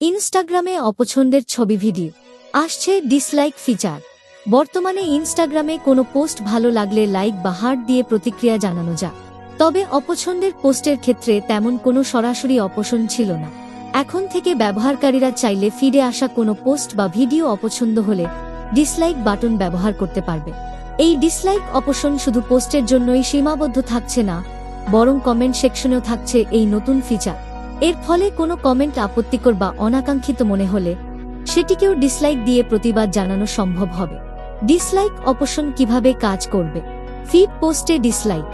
ইনস্টাগ্রামে অপছন্দের ছবি ভিডিও। আসছে ডিসলাইক ফিচার বর্তমানে ইনস্টাগ্রামে কোনো পোস্ট ভালো লাগলে লাইক বা হার্ট দিয়ে প্রতিক্রিয়া জানানো যায় তবে অপছন্দের পোস্টের ক্ষেত্রে তেমন কোনো সরাসরি অপছন্দ ছিল না। এখন থেকে ব্যবহারকারীরা চাইলে ফিরে আসা কোনো পোস্ট বা ভিডিও অপছন্দ হলে ডিসলাইক বাটন ব্যবহার করতে পারবে। এই ডিসলাইক অপশন শুধু পোস্টের জন্যই সীমাবদ্ধ থাকছে না, বরং কমেন্ট সেকশনেও থাকছে এই নতুন ফিচার এর ফলে কোনো কমেন্ট আপত্তিকর বা অনাকাঙ্ক্ষিত মনে হলে সেটিকেও ডিসলাইক দিয়ে প্রতিবাদ জানানো সম্ভব হবে। ডিসলাইক অপশন কীভাবে কাজ করবে? ফিড পোস্টে ডিসলাইক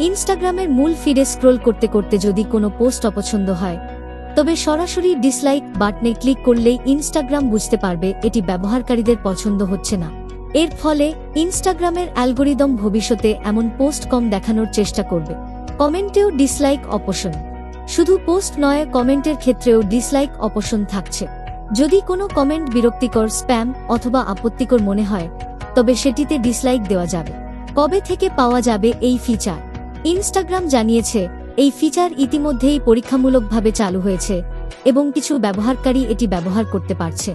ইনস্টাগ্রামের মূল ফিডে স্ক্রোল করতে করতে যদি কোনো পোস্ট অপছন্দ হয়, তবে সরাসরি ডিসলাইক বাটনে ক্লিক করলেই ইনস্টাগ্রাম বুঝতে পারবে এটি ব্যবহারকারীদের পছন্দ হচ্ছে না। এর ফলে ইনস্টাগ্রামের অ্যালগোরিদম ভবিষ্যতে এমন পোস্ট কম দেখানোর চেষ্টা করবে। কমেন্টেও ডিসলাইক অপশন। শুধু পোস্ট নয়, কমেন্টের ক্ষেত্রেও ডিসলাইক অপশন থাকছে। যদি কোনো কমেন্ট বিরক্তিকর, স্প্যাম অথবা আপত্তিকর মনে হয়, তবে সেটিতে ডিসলাইক দেওয়া যাবে। কবে থেকে পাওয়া যাবে এই ফিচার? ইনস্টাগ্রাম জানিয়েছে, এই ফিচার ইতিমধ্যেই পরীক্ষামূলকভাবে চালু হয়েছে এবং কিছু ব্যবহারকারী এটি ব্যবহার করতে পারছে।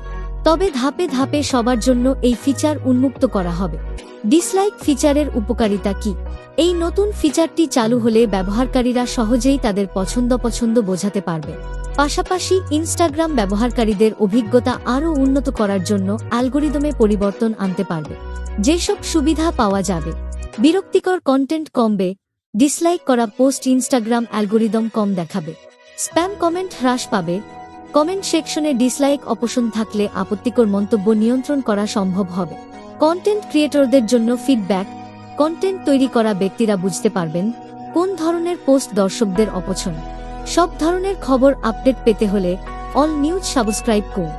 তবে ধাপে ধাপে সবার জন্য এই ফিচার উন্মুক্ত করা হবে। ডিসলাইক ফিচারের উপকারিতা কি? এই নতুন ফিচারটি চালু হলে ব্যবহারকারীরা সহজেই তাদের পছন্দ পছন্দ বোঝাতে পারবে। পাশাপাশি ইনস্টাগ্রাম ব্যবহারকারীদের অভিজ্ঞতা আরও উন্নত করার জন্য অ্যালগোরিদমে পরিবর্তন আনতে পারবে। যেসব সুবিধা পাওয়া যাবে। বিরক্তিকর কন্টেন্ট কমবে ডিসলাইক করা পোস্ট ইনস্টাগ্রাম অ্যালগোরিদম কম দেখাবে স্প্যাম কমেন্ট হ্রাস পাবে কমেন্ট সেকশনে ডিসলাইক অপশন থাকলে আপত্তিকর মন্তব্য নিয়ন্ত্রণ করা সম্ভব হবে। কন্টেন্ট ক্রিয়েটরদের জন্য ফিডব্যাক, কন্টেন্ট তৈরি করা ব্যক্তিরা বুঝতে পারবেন কোন ধরনের পোস্ট দর্শকদের অপছন্দ। সব ধরনের খবর আপডেট পেতে হলে অল নিউজ সাবস্ক্রাইব করুন।